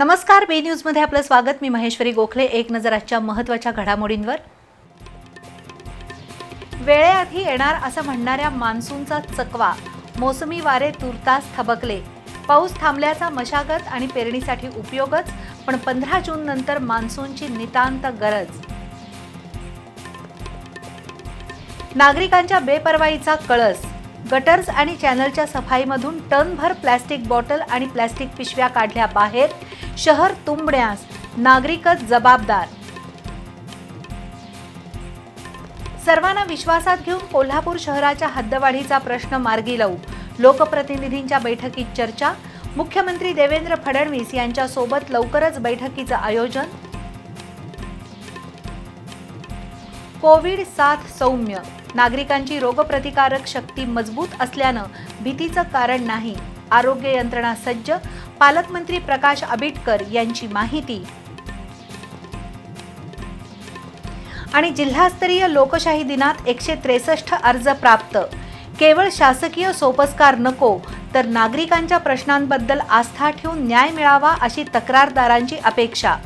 नमस्कार बी न्यूजमध्ये आपलं स्वागत. मी महेश्वरी गोखले. एक नजर आजच्या महत्त्वाच्या घडामोडींवर. वेळेआधी येणार असं म्हणणाऱ्या मान्सूनचा चकवा. मोसमी वारे तुर्तास थबकले. पाऊस थांबल्याचा मशागत आणि पेरणीसाठी उपयोगच पण पंधरा जून नंतर मान्सूनची नितांत गरज. नागरिकांच्या बेपर्वाईचा कळस. गटर्स आणि चॅनलच्या सफाईमधून टनभर प्लॅस्टिक बॉटल आणि प्लॅस्टिक पिशव्या काढल्या बाहेर शहर तुंबण्यास नागरिकच जबाबदार. सर्वांना विश्वासात घेऊन कोल्हापूर शहराच्या हद्दवाढीचा प्रश्न मार्गी लावू लोकप्रतिनिधींच्या बैठकीत चर्चा. मुख्यमंत्री देवेंद्र फडणवीस यांच्यासोबत लवकरच बैठकीचं आयोजन कोविड साथ सौम्य. नागरिकांची रोगप्रतिकारक शक्ती मजबूत असल्यानं भीतीचं कारण नाही. आरोग्य यंत्रणा सज्ज. पालकमंत्री प्रकाश आबिटकर यांची माहिती. आणि जिल्हास्तरीय लोकशाही दिनात एकशे त्रेसष्ट अर्ज प्राप्त. केवळ शासकीय सोपस्कार नको तर नागरिकांच्या प्रश्नांबद्दल आस्था ठेवून न्याय मिळावा अशी तक्रारदारांची अपेक्षा.